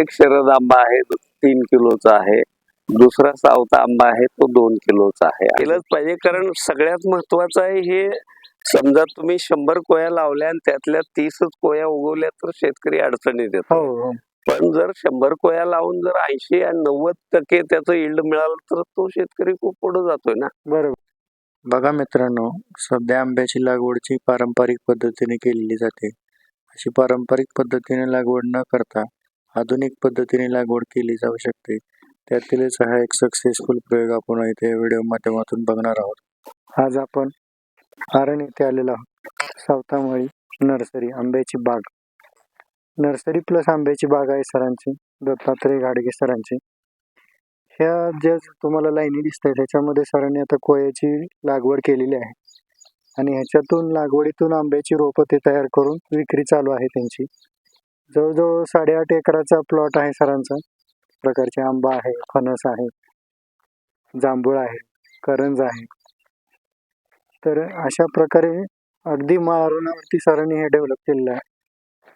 एक शरद आंबा आहे तो तीन किलोचा आहे. दुसरा सावता आंबा आहे तो दोन किलोचा आहे. केलंच पाहिजे कारण सगळ्यात महत्वाचं आहे हे समजा तुम्ही शंभर कोया लावल्या आणि त्यातल्या तीसच कोया उगवल्या तर शेतकरी अडचणीत येतो. हो हो. पण जर शंभर कोया लावून जर ऐंशी आणि नव्वद टक्के त्याचं इल्ड मिळालं तर तो शेतकरी खूप पुढे जातोय ना? बरोबर. बघा मित्रांनो सध्या आंब्याची लागवडची पारंपरिक पद्धतीने केलेली जाते. अशी पारंपरिक पद्धतीने लागवड न करता आधुनिक पद्धतीने लागवड केली जाऊ शकते. त्यातीलच हा एक सक्सेसफुल प्रयोग आपण इथे व्हिडिओ माध्यमातून बघणार आहोत. आज आपण आरण येथे आलेलो आहोत. सावतामळी नर्सरी आंब्याची बाग. नर्सरी प्लस आंब्याची बाग आहे सरांची. दत्तात्रय गाडगे सरांची. ह्या ज्या तुम्हाला लाईनी दिसत आहेत ह्याच्यामध्ये सरांनी आता कोयाची लागवड केलेली आहे. आणि ह्याच्यातून लागवडीतून आंब्याची रोपं ते तयार करून विक्री चालू आहे त्यांची. जवळजवळ साडेआठ एकराचा प्लॉट आहे सरांचा. प्रकारचे आंबा आहे फणस आहे जांभूळ आहे करंज आहे. तर अशा प्रकारे अगदी मारुणावरती सरांनी हे डेव्हलप केलेलं आहे.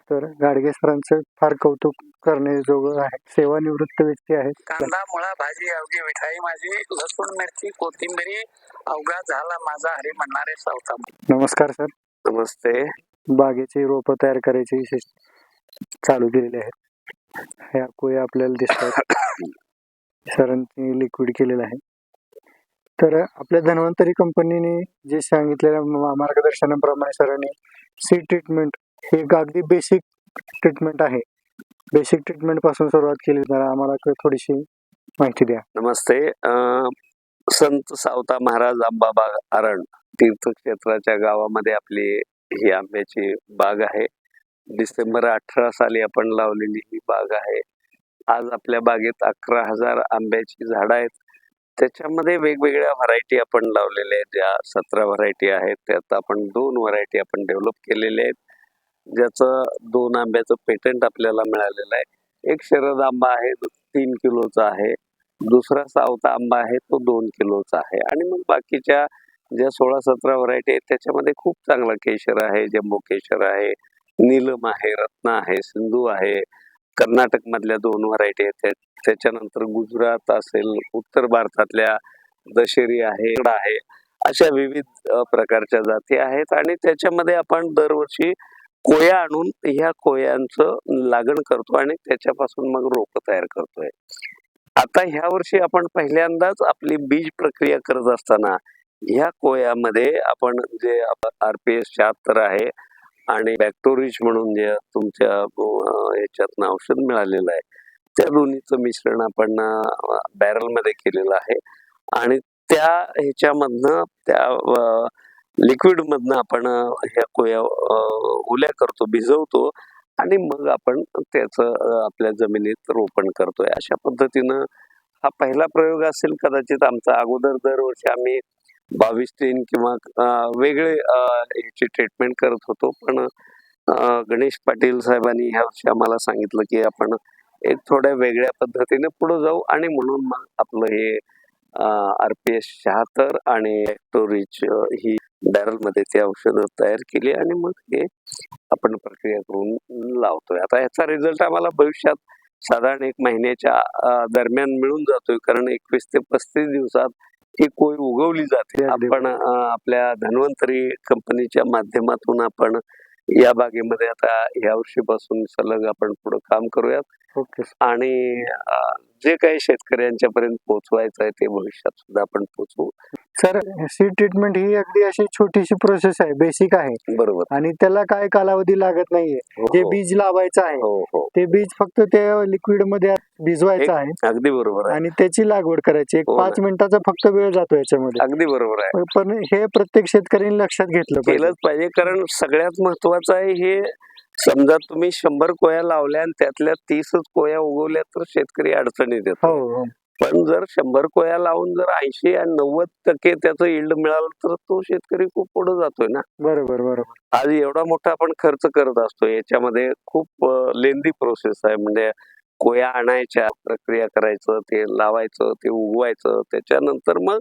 तर गाडगे सरांचं फार कौतुक करण्याजोगं आहे. सेवानिवृत्त व्यक्ती आहेत. कांदा मुळा भाजी अवघी मिठाई माझी लसूण मिरची कोथिंबिरी अवघा झाला माझा हरी म्हणणारे सावता. नमस्कार सर. नमस्ते. बागेची रोपं तयार करायची विशेष. चालू केलेले आहेत. ह्या कोया आपल्याला दिसतात. सरांनी लिक्विड केलेलं आहे. तर आपल्या धन्वंतरी कंपनीने जे सांगितलेल्या मार्गदर्शनाप्रमाणे सरांनी सी ट्रीटमेंट हे एक अगदी बेसिक ट्रीटमेंट आहे. बेसिक ट्रीटमेंटपासून सुरुवात केली. तर आम्हाला थोडीशी माहिती द्या. नमस्ते. संत सावता महाराज आंबाबाग आरण तीर्थक्षेत्राच्या गावामध्ये आपली ही आंब्याची बाग आहे. डिसेंबर अठरा साली आपण लावलेली ही बाग आहे. आज आपल्या बागेत अकरा हजार आंब्याची झाडं आहेत. त्याच्यामध्ये वेगवेगळ्या व्हरायटी आपण लावलेल्या आहेत. ज्या सतरा व्हरायटी आहेत त्यात आपण दोन व्हरायटी आपण डेव्हलप केलेल्या आहेत. ज्याचं दोन आंब्याचं पेटंट आपल्याला मिळालेलं आहे. एक शरद आंबा आहे तो तीन किलोचा आहे. दुसरा सावता आंबा आहे तो दोन किलोचा आहे. आणि मग बाकीच्या ज्या सोळा सतरा व्हरायटी आहेत त्याच्यामध्ये खूप चांगला केशर आहे जम्बो केशर आहे नीलम आहे रत्न आहे सिंधू आहे कर्नाटक मधल्या दोन व्हरायटी आहेत. त्याच्यानंतर गुजरात असेल उत्तर भारतातल्या दशेरी आहे आहे अशा विविध प्रकारच्या जाती आहेत आणि त्याच्यामध्ये आपण दरवर्षी कोया आणून ह्या कोयांचं लागण करतो आणि त्याच्यापासून मग रोप तयार करतोय. आता ह्या वर्षी आपण पहिल्यांदाच आपली बीज प्रक्रिया करत असताना ह्या कोयामध्ये आपण जे आरपीएस शहात्तर आहे आणि बॅक्टोरिच म्हणून जे तुमच्या याच्यातनं औषध मिळालेलं आहे. त्या दोन्हीचं मिश्रण आपण बॅरलमध्ये केलेलं आहे. आणि त्या ह्याच्यामधनं त्या लिक्विडमधनं आपण ह्या कोया ओल्या करतो भिजवतो आणि मग आपण त्याचं आपल्या जमिनीत रोपण करतोय. अशा पद्धतीनं हा पहिला प्रयोग असेल कदाचित आमचा. अगोदर दरवर्षी आम्ही बावीस तीन किंवा वेगळे याची ट्रीटमेंट करत होतो. पण गणेश पाटील साहेबांनी ह्या वर्षी आम्हाला सांगितलं की आपण एक थोड्या वेगळ्या पद्धतीने पुढे जाऊ आणि म्हणून मग आपलं हे आर पी एस शहात्तर आणि टोरिच ही बॅरलमध्ये ते औषधं तयार केली आणि मग हे आपण प्रक्रिया करून लावतोय. आता याचा रिझल्ट आम्हाला भविष्यात साधारण एक महिन्याच्या दरम्यान मिळून जातोय. कारण एकवीस ते पस्तीस दिवसात ही कोय उगवली जाते. आपण आपल्या धन्वंतरी कंपनीच्या माध्यमातून आपण या बागेमध्ये आता या वर्षीपासून सलग आपण पुढे काम करूयात. आणि जे काही शेतकऱ्यांच्या पर्यंत पोहोचवायचं आहे ते भविष्यात सुद्धा आपण पोहोचवू. सर सी ट्रीटमेंट ही अगदी अशी छोटीशी प्रोसेस आहे बेसिक आहे. बरोबर. आणि त्याला काय कालावधी लागत नाहीये. हो, जे हो. बीज लावायचं आहे हो हो. ते बीज फक्त ते लिक्विडमध्ये भिजवायचं एक- आहे अगदी बरोबर आहे. आणि त्याची लागवड करायची. एक हो. ना. पाच मिनिटाचा फक्त वेळ जातो याच्यामध्ये. अगदी बरोबर आहे. पण हे प्रत्येक शेतकऱ्यांनी लक्षात घेतलं पाहिजे. केलंच पाहिजे कारण सगळ्यात महत्वाचं आहे हे समजा तुम्ही शंभर कोया लावल्या आणि त्यातल्या तीसच कोया उगवल्या तर शेतकरी अडचणीत येतो. हो हो. पण जर शंभर कोया लावून जर ऐंशी आणि नव्वद टक्के त्याचं इल्ड मिळालं तर तो शेतकरी खूप पुढे जातोय ना. बरोबर बरोबर. आज एवढा मोठा आपण खर्च करत असतो याच्यामध्ये खूप लेंदी प्रोसेस आहे. म्हणजे कोया आणायच्या प्रक्रिया करायचं ते लावायचं ते उगवायचं त्याच्यानंतर मग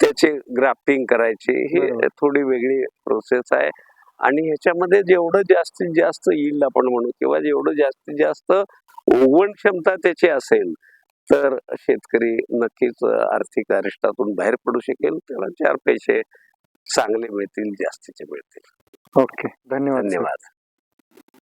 त्याचे ग्राफ्टिंग करायची ही. थोडी वेगळी प्रोसेस आहे. आणि ह्याच्यामध्ये जेवढं जास्तीत जास्त येईल आपण म्हणू किंवा जेवढं जास्तीत जास्त उगवण क्षमता त्याची असेल तर शेतकरी नक्कीच आर्थिक अरिष्टातून बाहेर पडू शकेल. त्याला चार पैसे चांगले मिळतील जास्तीचे मिळतील. ओके. धन्यवाद. धन्यवाद.